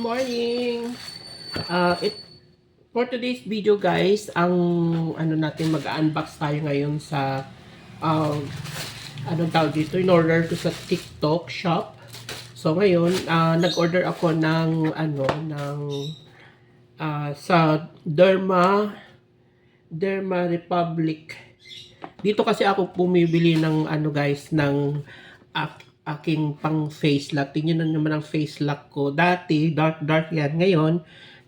morning! Uh, it, for today's video guys, ang ano natin mag-unbox tayo ngayon sa um, anong tawag dito, in order to sa TikTok shop. So ngayon, uh, nag-order ako ng ano, ng uh, sa Derma Derma Republic. Dito kasi ako bumibili ng ano guys, ng ak- aking pang face lock. Tingnan na naman ang face lock ko. Dati, dark dark yan. Ngayon,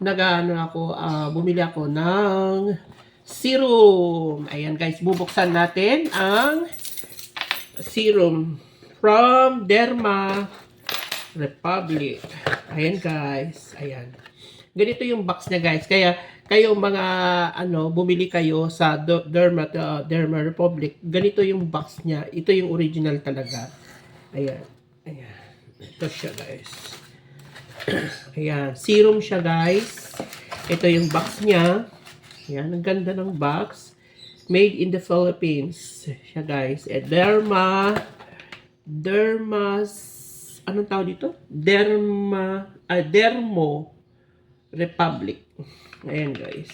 nag-ano ako, ah, bumili ako ng serum. Ayan guys, bubuksan natin ang serum from Derma Republic. Ayan guys, ayan. Ganito yung box niya guys. Kaya kayo mga ano, bumili kayo sa Derma uh, Derma Republic, ganito yung box niya. Ito yung original talaga. Ayan. Ayan. Ito siya guys. Ayan, serum siya guys. Ito yung box niya. Ayan, ang ganda ng box. Made in the Philippines. Siya guys. Eh, Derma Dermas anong tawag dito? Derma ah, Dermo Republic. Ayan guys.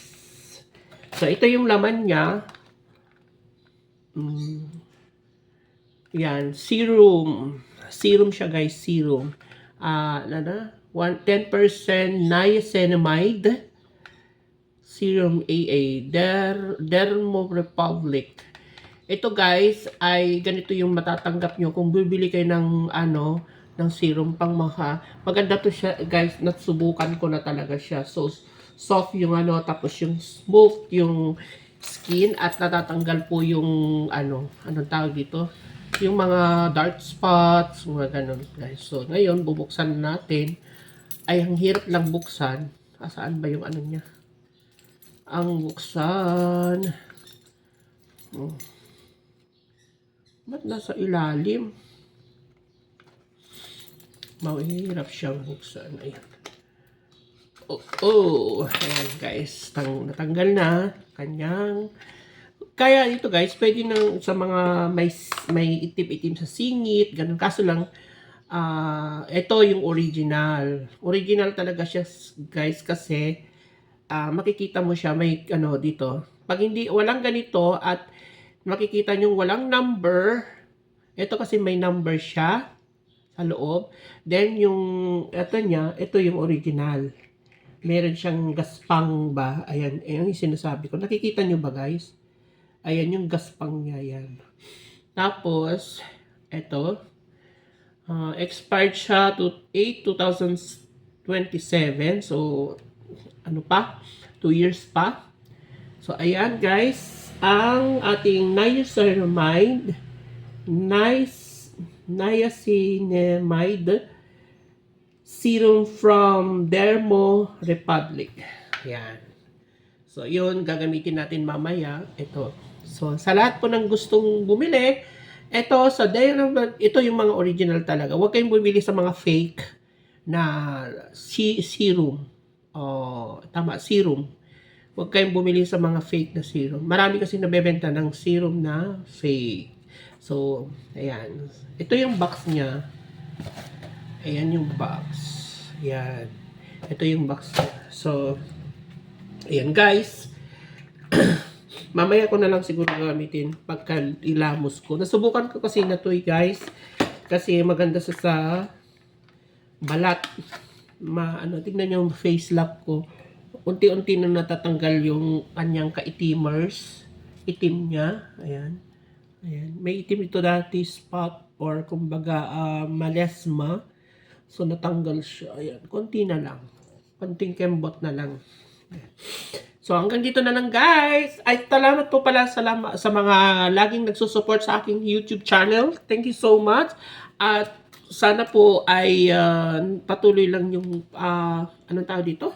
So ito yung laman niya. Mm. Yan, serum. Serum siya guys, serum. Ah, uh, One, 10% niacinamide. Serum AA. Der, Dermo Republic. Ito guys, ay ganito yung matatanggap nyo kung bibili kayo ng ano, ng serum pang mga, maganda to siya guys, nasubukan ko na talaga siya. So, soft yung ano, tapos yung smooth yung skin at natatanggal po yung ano, anong tawag dito? Yung mga dark spots, mga ganun guys. So, ngayon, bubuksan natin. Ay, ang hirap lang buksan. Asaan ba yung ano niya? Ang buksan. Oh. Ba't nasa ilalim? Mahirap siyang buksan. Ayan. Oh, oh. Ayan guys. Tang natanggal na. Kanyang. Kaya ito guys, pwede nang sa mga may, may itim-itim sa singit. Ganun. Kaso lang, uh, ito yung original. Original talaga siya guys kasi uh, makikita mo siya may ano dito. Pag hindi, walang ganito at makikita nyo walang number. Ito kasi may number siya sa loob. Then, yung, ito niya, ito yung original. Meron siyang gaspang ba? Ayan, ayan yung sinasabi ko. Nakikita nyo ba guys? Ayan yung gaspang niya, yan. Tapos, ito, uh, expired siya to 8, 2027. So, ano pa? 2 years pa. So, ayan guys ang ating niacinamide, nice, niacinamide serum from Dermo Republic. Yan. So, yun, gagamitin natin mamaya. Ito. So, sa lahat po ng gustong bumili, ito, Dermo, ito yung mga original talaga. Huwag kayong bumili sa mga fake na si serum. Oh, tama, serum Huwag kayong bumili sa mga fake na serum. Marami kasi nabebenta ng serum na fake. So, ayan. Ito yung box niya. Ayan yung box. Ayan. Ito yung box niya. So, ayan guys. Mamaya ko na lang siguro gamitin pagka ilamos ko. Nasubukan ko kasi na to guys. Kasi maganda sa sa balat. Ma, ano, tignan yung face lock ko unti-unti na natatanggal yung kanyang ka-itimers. Itim niya. Ayan. Ayan. May itim ito dati spot or kumbaga uh, malesma. So natanggal siya. Ayan. Konti na lang. Konting kembot na lang. So hanggang dito na lang guys. Ay salamat po pala sa, sa mga laging nagsusupport sa aking YouTube channel. Thank you so much. At sana po ay uh, patuloy lang yung uh, anong tawag dito?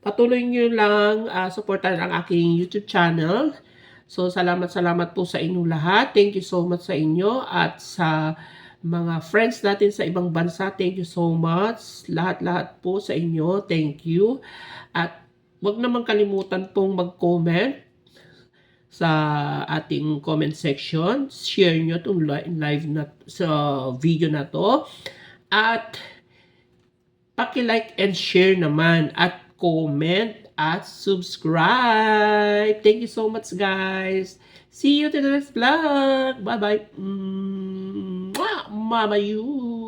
Patuloy nyo lang uh, supportan ang aking YouTube channel. So, salamat, salamat po sa inyong lahat. Thank you so much sa inyo at sa mga friends natin sa ibang bansa. Thank you so much. Lahat-lahat po sa inyo. Thank you. At wag naman kalimutan pong mag-comment sa ating comment section. Share nyo itong live na sa video na to. At paki-like and share naman at comment at subscribe. Thank you so much guys. See you to the next vlog. Bye-bye. Mwah! Mama you.